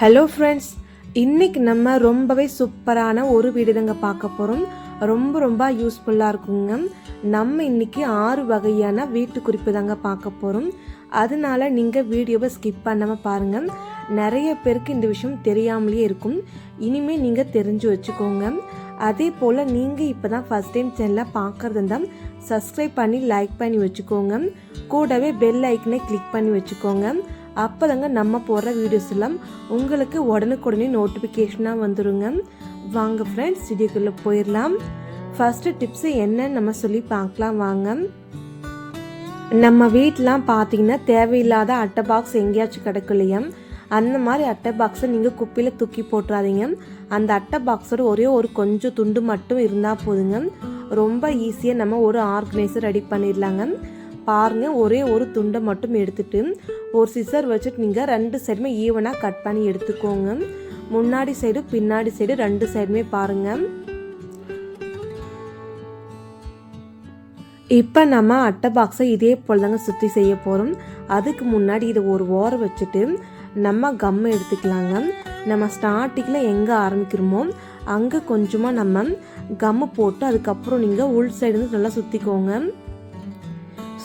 Hello friends இன்னைக்கு நம்ம ரொம்பவே சூப்பரான ஒரு வீடு தாங்க பார்க்க போகிறோம் ரொம்ப ரொம்ப யூஸ்ஃபுல்லாக இருக்குங்க. நம்ம இன்னைக்கு ஆறு வகையான வீட்டு குறிப்பு தாங்க பார்க்க போகிறோம் அதனால நீங்கள் வீடியோவை ஸ்கிப் பண்ணாமல் பாருங்கள் நிறைய பேருக்கு இந்த விஷயம் தெரியாமலே இருக்கும். இனிமேல் நீங்கள் தெரிஞ்சு வச்சுக்கோங்க. அதே போல் நீங்கள் இப்போ தான் ஃபஸ்ட் டைம் சேனலை பார்க்குறது இருந்தால் சப்ஸ்கிரைப் பண்ணி லைக் பண்ணி வச்சுக்கோங்க. கூடவே பெல் ஐக்கனை கிளிக் பண்ணி வச்சுக்கோங்க. அப்போதாங்க நம்ம போடுற வீடியோஸ் எல்லாம் உங்களுக்கு உடனுக்குடனே நோட்டிஃபிகேஷனாக வந்துடுங்க வாங்க ஃப்ரெண்ட்ஸ் வீடியோக்குள்ளே போயிடலாம். ஃபஸ்ட்டு டிப்ஸு என்னன்னு நம்ம சொல்லி பார்க்கலாம் வாங்க. நம்ம வீட்டிலாம் பார்த்தீங்கன்னா தேவையில்லாத அட்டை பாக்ஸ் எங்கேயாச்சும் கிடக்கலையா? அந்த மாதிரி அட்டை பாக்ஸை நீங்கள் குப்பையில் தூக்கி போட்டுறாதீங்க. அந்த அட்டை பாக்ஸோட ஒரே ஒரு கொஞ்சம் துண்டு மட்டும் இருந்தால் போதுங்க. ரொம்ப ஈஸியாக நம்ம ஒரு ஆர்கனைசர் ரெடி பண்ணிடலாங்க. பாருங்கள் ஒரே ஒரு துண்டை மட்டும் எடுத்துட்டு ஒரு சிசர் வச்சுட்டு நீங்கள் ரெண்டு சைடுமே ஈவனாக கட் பண்ணி எடுத்துக்கோங்க. முன்னாடி சைடு பின்னாடி சைடு ரெண்டு சைடுமே பாருங்கள் இப்போ நம்ம அட்டை பாக்ஸை இதே போல் தாங்க சுற்றி செய்ய போகிறோம் அதுக்கு முன்னாடி இதை ஒரு ஓரம் வச்சுட்டு நம்ம கம்மை எடுத்துக்கலாங்க. நம்ம ஸ்டார்டிங்கில் எங்கே ஆரம்பிக்கிறோமோ அங்கே கொஞ்சமாக நம்ம கம்மு போட்டு அதுக்கப்புறம் நீங்கள் உள் சைடு வந்து நல்லா சுற்றிக்கோங்க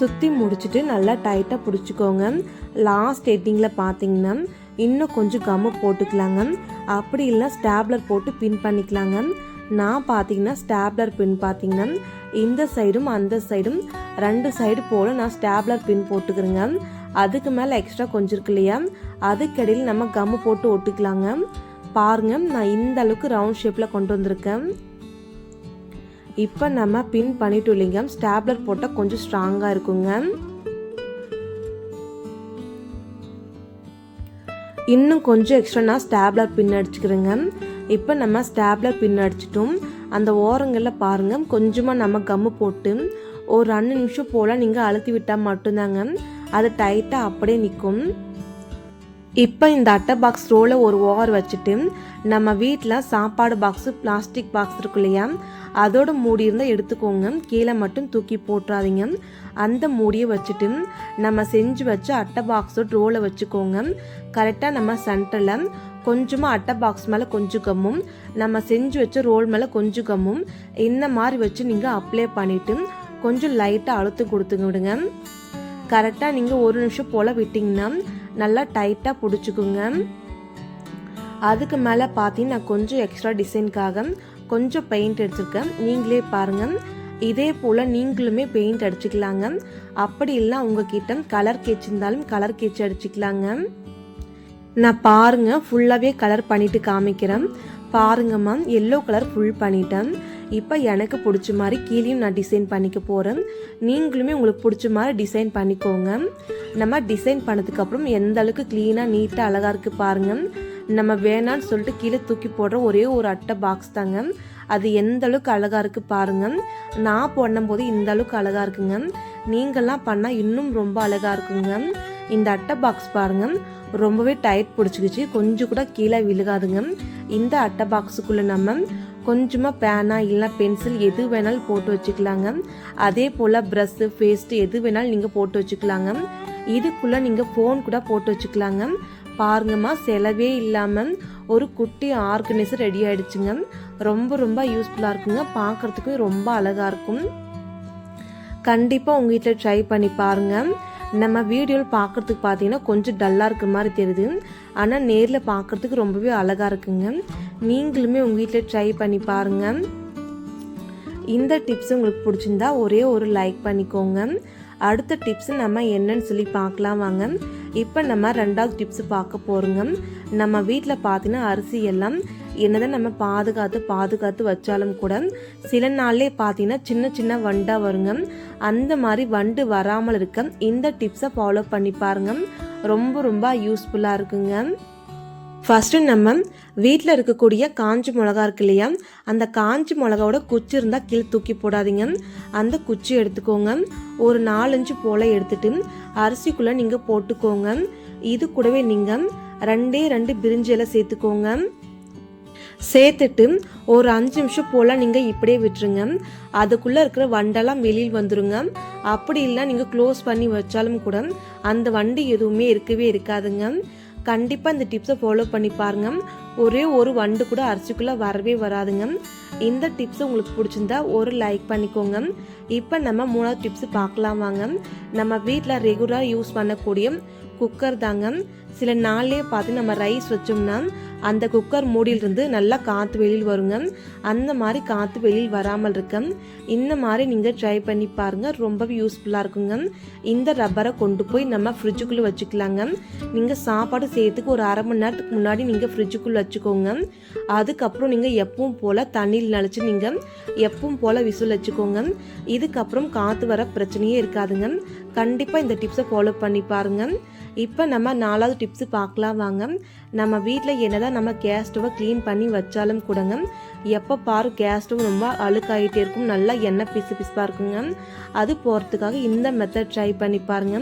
சுற்றி முடிச்சுட்டு நல்லா டைட்டாக பிடிச்சிக்கோங்க. லாஸ்ட் எட்டிங்கில் பார்த்தீங்கன்னா இன்னும் கொஞ்சம் கம்மு போட்டுக்கலாங்க. அப்படி இல்லைனா ஸ்டாப்லர் போட்டு பின் பண்ணிக்கலாங்க. நான் பார்த்தீங்கன்னா ஸ்டாப்லர் பின் பார்த்தீங்கன்னா இந்த சைடும் அந்த சைடும் ரெண்டு சைடு போல் நான் ஸ்டாப்லர் பின் போட்டுக்கிறேங்க. அதுக்கு மேலே எக்ஸ்ட்ரா கொஞ்சம் இருக்கு இல்லையா? அதுக்கடியில் நம்ம கம்மு போட்டு ஒட்டுக்கலாங்க. பாருங்க நான் இந்த அளவுக்கு ரவுண்ட் ஷேப்பில் கொண்டு வந்திருக்கேன். இப்போ நம்ம பின் பண்ணிட்டு இல்லைங்க. ஸ்டாப்லர் போட்டால் கொஞ்சம் ஸ்ட்ராங்காக இருக்குங்க. இன்னும் கொஞ்சம் எக்ஸ்ட்ரா நான் ஸ்டாப்லர் பின் அடிச்சுக்கிறேங்க. இப்போ நம்ம ஸ்டாப்லர் பின் அடிச்சிட்டோம். அந்த ஓரங்களில் பாருங்கள் கொஞ்சமாக நம்ம கம்மு போட்டு ஒரு ரெண்டு நிமிஷம் போல் நீங்கள் அழுத்தி விட்டால் மட்டும்தாங்க. அது டைட்டாக அப்படியே நிற்கும். இப்போ இந்த அட்டை பாக்ஸ் ரோல ஒரு ஓவர் வச்சுட்டு நம்ம வீட்டில் சாப்பாடு பாக்ஸு பிளாஸ்டிக் பாக்ஸ் இருக்கு இல்லையா? அதோட மூடி இருந்தால் எடுத்துக்கோங்க. கீழே மட்டும் தூக்கி போட்டுறாதீங்க. அந்த மூடியை வச்சுட்டு நம்ம செஞ்சு வச்ச அட்டை பாக்ஸோட ரோலை வச்சுக்கோங்க. கரெக்டாக நம்ம சென்டரில் கொஞ்சமாக அட்டை பாக்ஸ் மேலே கொஞ்சம் கம்மும். நம்ம செஞ்சு வச்ச ரோல் மேலே கொஞ்சம் கம்மும். இந்த மாதிரி வச்சு நீங்கள் அப்ளை பண்ணிவிட்டு கொஞ்சம் லைட்டாக அழுத்து கொடுத்துங்க விடுங்க. கரெக்டாக நீங்கள் ஒரு நிமிஷம் போல் விட்டிங்கன்னா நல்லா டைட்டாக பிடிச்சிக்குங்க. அதுக்கு மேலே பார்த்தீங்கன்னா நான் கொஞ்சம் எக்ஸ்ட்ரா டிசைனுக்காக கொஞ்சம் பெயிண்ட் அடிச்சிருக்கேன் நீங்களே பாருங்கள் இதே போல் நீங்களுமே பெயிண்ட் அடிச்சுக்கலாங்க. அப்படி இல்லை உங்ககிட்ட கலர் கேச் இருந்தாலும் கலர் கேச் அடிச்சுக்கலாங்க. நான் பாருங்க ஃபுல்லாகவே கலர் பண்ணிட்டு காமிக்கிறேன். பாருங்கம்மா எல்லோ கலர் ஃபுல் பண்ணிட்டேன். இப்போ எனக்கு பிடிச்ச மாதிரி கீழேயும் நான் டிசைன் பண்ணிக்க போகிறேன் நீங்களுமே உங்களுக்கு பிடிச்ச மாதிரி டிசைன் பண்ணிக்கோங்க. நம்ம டிசைன் பண்ணதுக்கப்புறம் எந்த அளவுக்கு க்ளீனாக நீட்டாக அழகாக இருக்குது பாருங்கள் நம்ம வேணான்னு சொல்லிட்டு கீழே தூக்கி போடுற ஒரே ஒரு அட்டை பாக்ஸ் தாங்க. அது எந்த அளவுக்கு அழகாக இருக்குது பாருங்கள் நான் பண்ணும்போது இந்த அளவுக்கு அழகாக இருக்குங்க. நீங்கள்லாம் பண்ணால் இன்னும் ரொம்ப அழகாக இருக்குங்க. இந்த அட்டை பாக்ஸ் பாருங்கள் ரொம்பவே டைட் பிடிச்சிக்கிச்சு. கொஞ்சம் கூட கீழே விழுகாதுங்க. இந்த அட்டை பாக்ஸுக்குள்ளே நம்ம கொஞ்சமாக பேனா இல்லைனா பென்சில் எது வேணாலும் போட்டு வச்சுக்கலாங்க. அதே போல் ப்ரஷ்ஷு பேஸ்ட்டு எது வேணாலும் நீங்கள் போட்டு வச்சுக்கலாங்க. இதுக்குள்ளே நீங்கள் ஃபோன் கூட போட்டு வச்சுக்கலாங்க. பாருங்கம்மா செலவே இல்லாமல் ஒரு குட்டி ஆர்கனைசர் ரெடி ஆயிடுச்சுங்க. ரொம்ப ரொம்ப யூஸ்ஃபுல்லாக இருக்குங்க. பார்க்குறதுக்கு ரொம்ப அழகாக இருக்கும். கண்டிப்பாக உங்கள் வீட்டில் ட்ரை பண்ணி பாருங்கள் நம்ம வீடியோவில் பார்க்குறதுக்கு பார்த்தீங்கன்னா கொஞ்சம் டல்லாக இருக்க மாதிரி தெரியுது. ஆனால் நேரில் பார்க்குறதுக்கு ரொம்பவே அழகாக இருக்குங்க. நீங்களுமே உங்கள் வீட்டில் ட்ரை பண்ணி பாருங்கள் இந்த டிப்ஸ் உங்களுக்கு பிடிச்சிருந்தா ஒரே ஒரு லைக் பண்ணிக்கோங்க. அடுத்த டிப்ஸ் நம்ம என்னன்னு சொல்லி பார்க்கலாம் வாங்க. இப்போ நம்ம ரெண்டாவது டிப்ஸ் பார்க்க போகிறோங்க நம்ம வீட்டில் பார்த்தீங்கன்னா அரிசி எல்லாம் என்னதான் நம்ம பாதுகாத்து பாதுகாத்து வச்சாலும் கூட சில நாள்லே பார்த்தீங்கன்னா சின்ன சின்ன வண்டாக வருங்க. அந்த மாதிரி வண்டு வராமல் இருக்க இந்த டிப்ஸை ஃபாலோ பண்ணி பாருங்க. ரொம்ப ரொம்ப யூஸ்ஃபுல்லாக இருக்குங்க. ஃபஸ்ட்டு நம்ம வீட்டில் இருக்கக்கூடிய காஞ்சி மிளகா இருக்கு இல்லையா? அந்த காஞ்சி மிளகாவோட குச்சி இருந்தால் கீழே தூக்கி போடாதீங்க. அந்த குச்சி எடுத்துக்கோங்க. ஒரு நாலஞ்சு போல் எடுத்துட்டு அரிசிக்குள்ளே நீங்கள் போட்டுக்கோங்க. இது கூடவே நீங்கள் ரெண்டே ரெண்டு பிரிஞ்சி எல்லாம் சேர்த்துக்கோங்க. சேர்த்துட்டு ஒரு அஞ்சு நிமிஷம் போல் நீங்கள் இப்படியே விட்டுருங்க. அதுக்குள்ளே இருக்கிற வண்டெல்லாம் வெளியில் வந்துருங்க. அப்படி இல்லை நீங்கள் க்ளோஸ் பண்ணி வச்சாலும் கூட அந்த வண்டி எதுவுமே இருக்கவே இருக்காதுங்க. கண்டிப்பாக இந்த டிப்ஸை ஃபாலோ பண்ணி பாருங்க. ஒரே ஒரு வண்டு கூட அரிசிக்குள்ளே வரவே வராதுங்க. இந்த டிப்ஸ் உங்களுக்கு பிடிச்சிருந்தா ஒரு லைக் பண்ணிக்கோங்க. இப்போ நம்ம மூணாவது டிப்ஸ் பார்க்கலாம் வாங்க. நம்ம வீட்டில் ரெகுலராக யூஸ் பண்ணக்கூடிய குக்கர் தாங்க. சில நாள்லேயே பார்த்து நம்ம ரைஸ் வச்சோம்னா அந்த குக்கர் மூடியிலிருந்து நல்லா காற்று வெளியில் வருங்க. அந்த மாதிரி காற்று வெளியில் வராமல் இருக்க. இந்த மாதிரி நீங்கள் ட்ரை பண்ணி பாருங்கள் ரொம்பவே யூஸ்ஃபுல்லாக இருக்குங்க. இந்த ரப்பரை கொண்டு போய் நம்ம ஃப்ரிட்ஜுக்குள்ளே வச்சுக்கலாங்க. நீங்கள் சாப்பாடு செய்யறதுக்கு ஒரு அரை மணி நேரத்துக்கு முன்னாடி நீங்கள் ஃப்ரிட்ஜுக்குள்ளே வச்சுக்கோங்க. அதுக்கப்புறம் நீங்கள் எப்பவும் போல் தண்ணியில் நினச்சி நீங்கள் எப்பவும் போல் விசில் வச்சுக்கோங்க. இதுக்கப்புறம் காற்று வர பிரச்சனையே இருக்காதுங்க. கண்டிப்பாக இந்த டிப்ஸை ஃபாலோ பண்ணி பாருங்கள் இப்போ நம்ம நாலாவது டிப்ஸு பார்க்கலாம் வாங்க. நம்ம வீட்டில் என்னதான் நம்ம கேஸ் ஸ்டவ்வை க்ளீன் பண்ணி வச்சாலும் கூடங்க எப்போ பாரு கேஸ் ஸ்டவ் ரொம்ப அழுக்காயிட்டே இருக்கும். நல்லா எண்ணெய் பிசு பிசுப்பாக இருக்குங்க. அது போகிறதுக்காக இந்த மெத்தட் ட்ரை பண்ணி பாருங்க.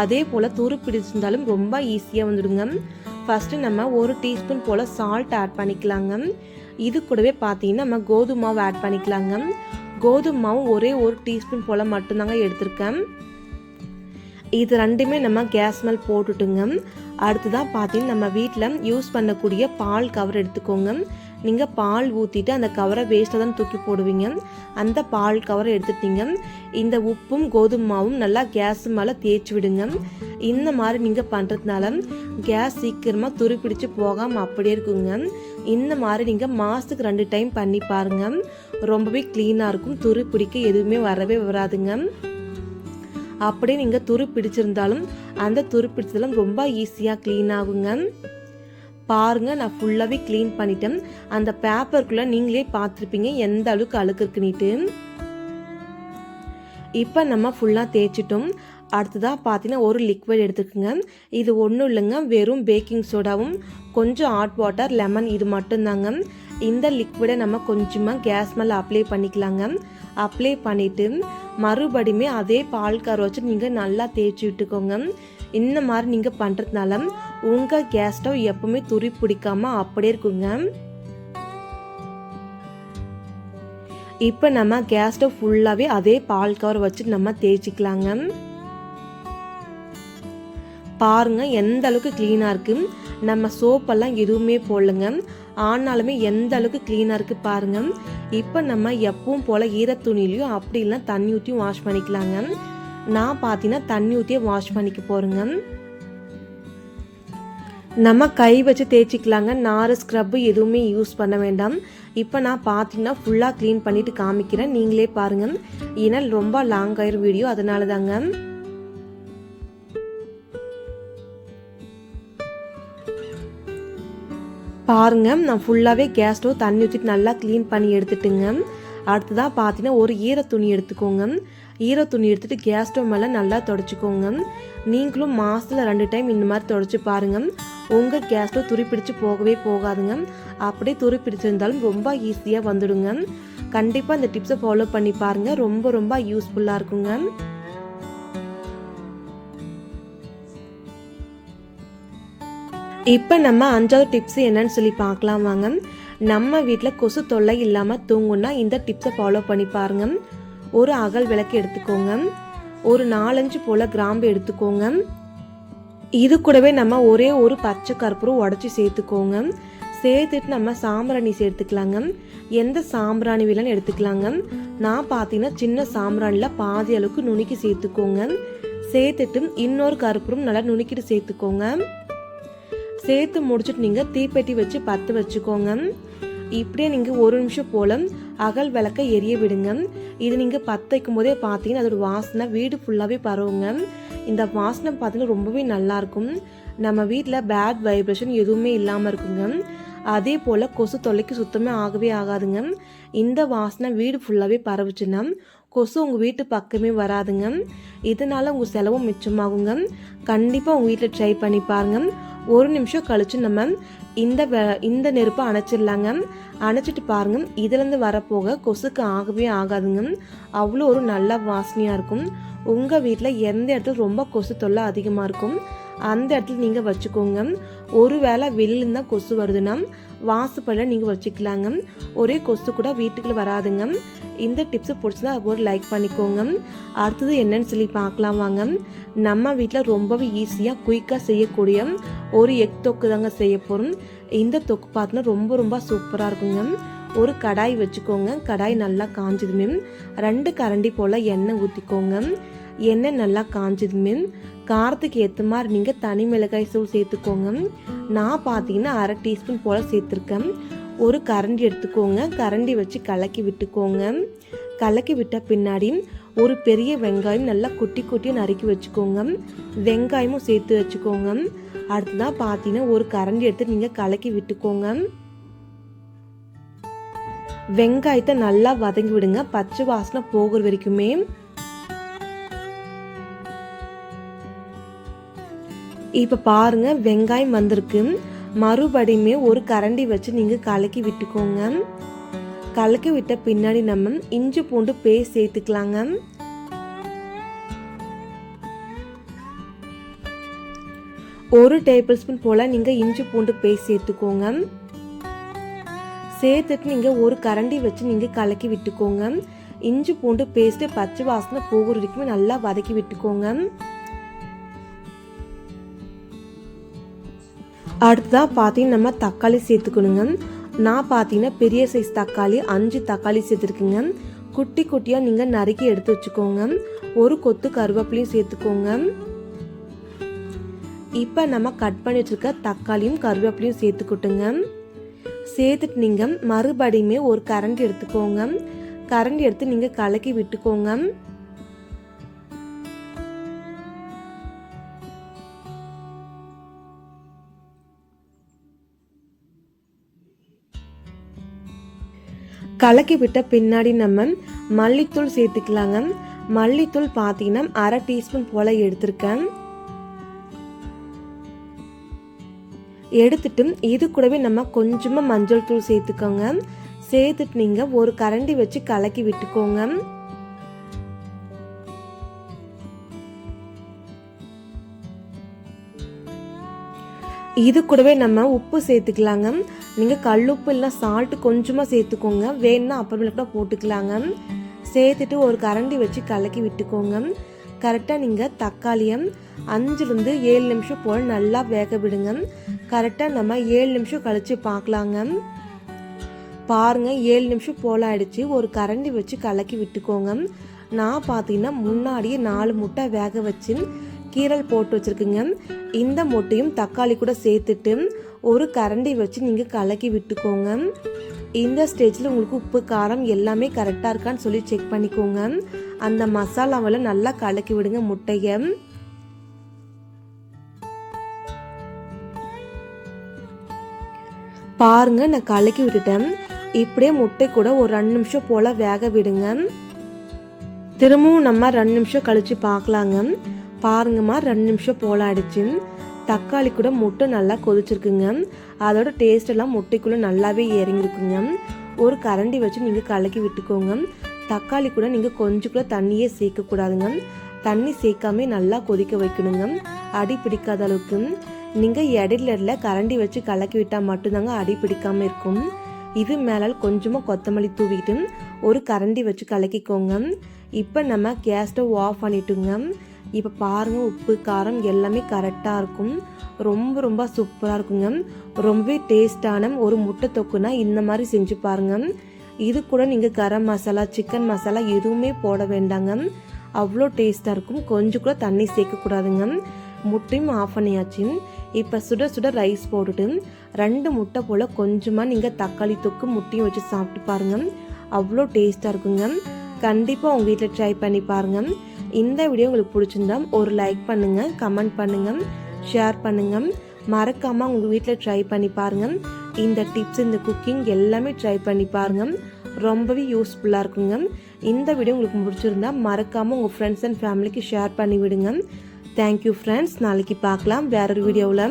அதே போல் துரு பிடிச்சிருந்தாலும் ரொம்ப ஈஸியாக வந்துடுங்க. ஃபஸ்ட்டு நம்ம ஒரு டீஸ்பூன் போல் சால்ட் ஆட் பண்ணிக்கலாங்க. இது கூடவே பார்த்தீங்கன்னா நம்ம கோதுமை மாவு ஆட் பண்ணிக்கலாங்க. கோதுமை மாவு ஒரே ஒரு டீஸ்பூன் போல் மட்டும்தாங்க எடுத்திருக்கேன். இது ரெண்டுமே நம்ம கேஸ் மேல் போட்டுட்டுங்க. அடுத்ததாக பார்த்தீங்கன்னா நம்ம வீட்டில் யூஸ் பண்ணக்கூடிய பால் கவர் எடுத்துக்கோங்க. நீங்கள் பால் ஊற்றிட்டு அந்த கவரை வேஸ்ட்டாக தான் தூக்கி போடுவீங்க. அந்த பால் கவரை எடுத்துட்டீங்க. இந்த உப்பும் கோதுமை மாவும் நல்லா கேஸ் மேலே தேய்ச்சி விடுங்க. இந்த மாதிரி நீங்கள் பண்ணுறதுனால கேஸ் சீக்கிரமாக துருப்பிடிச்சு போகாமல் அப்படியே இருக்குங்க. இந்த மாதிரி நீங்கள் மாதத்துக்கு ரெண்டு டைம் பண்ணி பாருங்கள் ரொம்பவே க்ளீனாக இருக்கும். துரு பிடிக்க எதுவுமே வரவே வராதுங்க. அப்படியே நீங்கள் துரு பிடிச்சிருந்தாலும் அந்த துரு பிடிச்சதெல்லாம் ரொம்ப ஈஸியாக க்ளீன் ஆகுங்க. பாருங்க நான் ஃபுல்லாகவே க்ளீன் பண்ணிட்டேன். அந்த பேப்பருக்குள்ளே நீங்களே பார்த்துருப்பீங்க எந்த அளவுக்கு அழுக்கு இருக்குன்னுட்டு. இப்போ நம்ம ஃபுல்லாக தேய்ச்சிட்டோம். அடுத்ததாக பார்த்தீங்கன்னா ஒரு லிக்விட் எடுத்துக்கோங்க. இது ஒன்றும் இல்லைங்க வெறும் பேக்கிங் சோடாவும் கொஞ்சம் ஹாட் வாட்டர் லெமன் இது மட்டும்தாங்க. இந்த லிக்விடை நம்ம கொஞ்சமாக கேஸ் மேலே அப்ளை பண்ணிக்கலாங்க. அப்ளை பண்ணிவிட்டு மறுபடியுமே அதே பால் கரை வச்சு நீங்கள் நல்லா தேய்ச்சி விட்டுக்கோங்க. இந்த மாதிரி நீங்கள் பண்ணுறதுனால உங்கள் கேஸ் ஸ்டவ் எப்பவுமே துரி பிடிக்காமல் அப்படியே இருக்குங்க. இப்போ நம்ம கேஸ் ஸ்டவ் ஃபுல்லாகவே அதே பால் கவர் வச்சு நம்ம தேய்ச்சிக்கலாங்க. பாருங்க எந்த அளவுக்கு க்ளீனாக இருக்கு. நம்ம சோப்பெல்லாம் எதுவுமே போடலங்க. ஆனாலுமே எந்த அளவுக்கு க்ளீனாக இருக்கு பாருங்க. இப்போ நம்ம எப்பவும் போல் ஈரத்துணிலையும் அப்படி இல்லை தண்ணி ஊற்றியும் வாஷ் பண்ணிக்கலாங்க. நான் பார்த்தீங்கன்னா தண்ணி ஊற்றியே வாஷ் பண்ணிக்க போகிறேங்க நம்ம கை வச்சு தேய்ச்சிக்கலாங்க. நார் ஸ்க்ரப்பு எதுவுமே யூஸ் பண்ண வேண்டாம். இப்போ நான் பார்த்தீங்கன்னா ஃபுல்லாக க்ளீன் பண்ணிட்டு காமிக்கிறேன். நீங்களே பாருங்கள் ஏன்னா ரொம்ப லாங் ஆயிரும் வீடியோ அதனால தாங்க பாருங்க. நான் ஃபுல்லாகவே கேஸ் ஸ்டவ் தண்ணி ஊற்றிட்டு நல்லா க்ளீன் பண்ணி எடுத்துட்டுங்க. அடுத்ததாக பார்த்தீங்கன்னா ஒரு ஈர துணி எடுத்துக்கோங்க. ஈர துணி எடுத்துகிட்டு கேஸ் ஸ்டவ் மேலே நல்லா தொடச்சிக்கோங்க. நீங்களும் மாதத்தில் ரெண்டு டைம் இந்த மாதிரி தொடச்சி பாருங்கள் உங்கள் கேஸ் ஸ்டவ் துருப்பிடிச்சு போகவே போகாதுங்க. அப்படியே துருப்பிடிச்சிருந்தாலும் ரொம்ப ஈஸியாக வந்துடுங்க. கண்டிப்பாக இந்த டிப்ஸை ஃபாலோ பண்ணி பாருங்கள் ரொம்ப ரொம்ப யூஸ்ஃபுல்லாக இருக்குங்க. இப்போ நம்ம அஞ்சாவது டிப்ஸ் என்னன்னு சொல்லி பார்க்கலாம் வாங்க. நம்ம வீட்டில் கொசு தொல்லை இல்லாமல் தூங்குன்னா இந்த டிப்ஸை ஃபாலோ பண்ணி பாருங்க. ஒரு அகல் விளக்கு எடுத்துக்கோங்க. ஒரு நாலஞ்சு போல் கிராம்பு எடுத்துக்கோங்க. இது கூடவே நம்ம ஒரே ஒரு பச்சை கற்பூரம் உடச்சி சேர்த்துக்கோங்க. சேர்த்துட்டு நம்ம சாம்பிராணி சேர்த்துக்கலாங்க. எந்த சாம்பிராணி விலன்னு எடுத்துக்கலாங்க. நான் பார்த்தீங்கன்னா சின்ன சாம்பிராணியில் பாதி அளவுக்கு நுணுக்கி சேர்த்துக்கோங்க. சேர்த்துட்டு இன்னொரு கற்பூரம் நல்லா நுணுக்கிட்டு சேர்த்துக்கோங்க. சேர்த்து முடிச்சுட்டு நீங்கள் தீப்பெட்டி வச்சு பற்ற வச்சுக்கோங்க. இப்படியே நீங்கள் ஒரு நிமிஷம் போல் அகல் விளக்கை எரிய விடுங்க. இது நீங்கள் பற்ற வைக்கும் போதே பார்த்தீங்கன்னா அதோட வாசனை வீடு ஃபுல்லாகவே பரவுங்க. இந்த வாசனை பார்த்தீங்கன்னா ரொம்பவே நல்லாயிருக்கும் நம்ம வீட்டில் பேட் வைப்ரேஷன் எதுவுமே இல்லாமல் இருக்குங்க. அதே போல் கொசு தொல்லைக்கு சுத்தமே ஆகவே ஆகாதுங்க. இந்த வாசனை வீடு ஃபுல்லாகவே பரவுச்சுன்னா கொசு உங்கள் வீட்டு பக்கமே வராதுங்க. இதனால் உங்கள் செலவும் மிச்சமாகுங்க. கண்டிப்பாக உங்கள் வீட்டில் ட்ரை பண்ணி பாருங்கள் ஒரு நிமிஷம் கழிச்சு நம்ம இந்த இந்த நெருப்பை அணைச்சிடலாங்க. அணைச்சிட்டு பாருங்க. இதுலேருந்து வரப்போக கொசுக்கு ஆகவே ஆகாதுங்க. அவ்வளோ ஒரு நல்ல வாசனையாக இருக்கும். உங்கள் வீட்டில் எந்த இடத்துல ரொம்ப கொசு தொல்லை அதிகமாக இருக்கும் அந்த இடத்துல நீங்கள் வச்சுக்கோங்க. ஒரு வேளை வெளியில கொசு வருதுன்னா வாசுப்பழம் நீங்கள் வச்சுக்கலாங்க. ஒரே கொசு கூட வீட்டுக்குள்ள வராதுங்க. இந்த டிப்ஸ் பிடிச்சதா ஒரு லைக் பண்ணிக்கோங்க. அடுத்தது என்னன்னு சொல்லி பார்க்கலாம் வாங்க. நம்ம வீட்டில் ரொம்பவே ஈஸியாக குயிக்காக செய்யக்கூடிய ஒரு எக் தொக்கு தாங்க செய்ய போகிறோம் இந்த தொக்கு பார்த்தோன்னா ரொம்ப ரொம்ப சூப்பராக இருக்குங்க. ஒரு கடாய் வச்சுக்கோங்க. கடாய் நல்லா காஞ்சதுமே ரெண்டு கரண்டி போல் எண்ணெய் ஊற்றிக்கோங்க எண்ணெய் நல்லா காஞ்சதுமே காரத்துக்கு ஏற்ற மாதிரி நீங்கள் தனி மிளகாய் தூள் சேர்த்துக்கோங்க. நான் பார்த்தீங்கன்னா அரை டீஸ்பூன் போல் சேர்த்துருக்கேன். ஒரு கரண்டி எடுத்துக்கோங்க. கரண்டி வச்சு கலக்கி விட்டுக்கோங்க. கலக்கி விட்ட பின்னாடி ஒரு பெரிய வெங்காயம் நல்லா குட்டி குட்டியாக நறுக்கி வச்சுக்கோங்க. வெங்காயமும் சேர்த்து வச்சுக்கோங்க. அடுத்ததான் பார்த்தீங்கன்னா ஒரு கரண்டி எடுத்து நீங்கள் கலக்கி விட்டுக்கோங்க. வெங்காயத்தை நல்லா வதங்கி விடுங்க. பச்சை வாசனை போகிற வரைக்குமே இப்போ பாருங்க வெங்காயம் வந்திருக்கு. மறுபடியுமே ஒரு கரண்டி வச்சு நீங்க கலக்கி விட்டுக்கோங்க. கலக்கி விட்ட பின்னாடி நம்ம இஞ்சி பூண்டு பேஸ்ட் சேர்த்துக்கலாங்க. ஒரு டேபிள் ஸ்பூன் போல நீங்க இஞ்சி பூண்டு பேஸ்ட் சேர்த்துக்கோங்க. சேர்த்துட்டு நீங்கள் ஒரு கரண்டி வச்சு நீங்கள் கலக்கி விட்டுக்கோங்க. இஞ்சி பூண்டு பேஸ்ட்டு பச்சை வாசனை போகிற வரைக்கும் நல்லா வதக்கி விட்டுக்கோங்க. அடுத்ததாக பார்த்தீங்கன்னா நம்ம தக்காளி சேர்த்துக்கணுங்க. நான் பார்த்தீங்கன்னா பெரிய சைஸ் தக்காளி அஞ்சு தக்காளி சேர்த்துருக்குங்க. குட்டி குட்டியாக நீங்கள் நறுக்கி எடுத்து வச்சுக்கோங்க. ஒரு கொத்து கருவேப்பிலையும் சேர்த்துக்கோங்க. இப்போ நம்ம கட் பண்ணி வச்சுருக்க தக்காளியும் கருவேப்பிலையும் சேர்த்துக்கிட்டுங்க. சேர்த்துட்டு நீங்கள் மறுபடியுமே ஒரு கரண்டி எடுத்துக்கோங்க. கரண்டி எடுத்து நீங்கள் கலக்கி விட்டுக்கோங்க. கலக்கி விட்ட பின்னாடி நம்ம மல்லித்தூள் சேர்த்துக்கலாங்க. மல்லித்தூள் பார்த்தீங்கன்னா அரை டீஸ்பூன் போல் எடுத்திருக்கேன். எடுத்துட்டு இது கூடவே நம்ம கொஞ்சமாக மஞ்சள் தூள் சேர்த்துக்கோங்க. சேர்த்துட்டு நீங்கள் ஒரு கரண்டி வச்சு கலக்கி விட்டுக்கோங்க. இது கூடவே நம்ம உப்பு சேர்த்துக்கலாங்க. நீங்கள் கல்லுப்பு இல்லை சால்ட்டு கொஞ்சமாக சேர்த்துக்கோங்க. வேணும்னா அப்புறமேல கூட போட்டுக்கலாங்க. சேர்த்துட்டு ஒரு கரண்டி வச்சு கலக்கி விட்டுக்கோங்க. கரெக்டாக நீங்கள் தக்காளியை அஞ்சுலேருந்து ஏழு நிமிஷம் போல் நல்லா வேக விடுங்க. கரெக்டாக நம்ம ஏழு நிமிஷம் கழித்து பார்க்கலாங்க பாருங்கள் ஏழு நிமிஷம் போல் ஆயிடுச்சு. ஒரு கரண்டி வச்சு கலக்கி விட்டுக்கோங்க. நான் பார்த்தீங்கன்னா முன்னாடியே நாலு முட்டை வேக வச்சு கீரல் போட்டு வச்சுருக்குங்க. இந்த முட்டையும் தக்காளி கூட சேர்த்துட்டு ஒரு கரண்டி வச்சு நீங்கள் கலக்கி விட்டுக்கோங்க. இந்த ஸ்டேஜில் உங்களுக்கு உப்பு காரம் எல்லாமே கரெக்டாக இருக்கான்னு சொல்லி செக் பண்ணிக்கோங்க. அந்த மசாலாவில் நல்லா கலக்கி விடுங்க முட்டையை. பாருங்க நான் கலக்கி விட்டுட்டேன். இப்படியே முட்டை கூட ஒரு ரெண்டு நிமிஷம் போல் வேக விடுங்க. திரும்பவும் நம்ம ரெண்டு நிமிஷம் கழிச்சு பார்க்கலாங்க. பாருங்கம்மா ரெண்டு நிமிஷம் போல் தக்காளி கூட முட்டை நல்லா கொதிச்சிருக்குங்க. அதோட டேஸ்டெல்லாம் முட்டைக்குள்ளே நல்லாவே இறங்கிருக்குங்க ஒரு கரண்டி வச்சு நீங்கள் கலக்கி விட்டுக்கோங்க. தக்காளி கூட நீங்கள் கொஞ்சம் கூட தண்ணியே சேர்க்கக்கூடாதுங்க. தண்ணி சேர்க்காம நல்லா கொதிக்க வைக்கணுங்க. அடி பிடிக்காத அளவுக்கு. நீங்கள் இடையில கரண்டி வச்சு கலக்கி விட்டால் மட்டும்தாங்க அடி பிடிக்காமல் இருக்கும். இது மேலால் கொஞ்சமாக கொத்தமல்லி தூவிட்டு ஒரு கரண்டி வச்சு கலக்கிக்கோங்க. இப்போ நம்ம கேஸ் ஸ்டவ் ஆஃப் பண்ணிட்டுங்க. இப்போ பாருங்கள் உப்பு காரம் எல்லாமே கரெக்டாக இருக்கும். ரொம்ப ரொம்ப சூப்பராக இருக்குங்க. ரொம்பவே டேஸ்டான ஒரு முட்டை தொக்குனா இந்த மாதிரி செஞ்சு பாருங்க. இது கூட நீங்கள் கரம் மசாலா சிக்கன் மசாலா எதுவுமே போட வேண்டாங்க. அவ்வளோ டேஸ்ட்டாக இருக்கும். கொஞ்சம் கூட தண்ணி சேர்க்கக்கூடாதுங்க முட்டையும் ஆஃப் பண்ணியாச்சு. இப்போ சுட சுட ரைஸ் போட்டுட்டு ரெண்டு முட்டை போல் கொஞ்சமாக நீங்கள் தக்காளி தொக்கு முட்டையும் வச்சு சாப்பிட்டு பாருங்கள் அவ்வளோ டேஸ்ட்டாக இருக்குங்க. கண்டிப்பாக உங்கள் வீட்டில் ட்ரை பண்ணி பாருங்கள் இந்த வீடியோ உங்களுக்கு பிடிச்சிருந்தா ஒரு லைக் பண்ணுங்கள் கமெண்ட் பண்ணுங்கள் ஷேர் பண்ணுங்கள் மறக்காமல் உங்கள் வீட்டில் ட்ரை பண்ணி பாருங்கள் இந்த டிப்ஸ் இந்த குக்கிங் எல்லாமே ட்ரை பண்ணி பாருங்கள் ரொம்பவே யூஸ்ஃபுல்லாக இருக்குங்க. இந்த வீடியோ உங்களுக்கு பிடிச்சிருந்தா மறக்காமல் உங்கள் ஃப்ரெண்ட்ஸ் அண்ட் ஃபேமிலிக்கு ஷேர் பண்ணி விடுங்க. தேங்க்யூ ஃப்ரெண்ட்ஸ் நாளைக்கு பார்க்கலாம் வேறொரு வீடியோவில்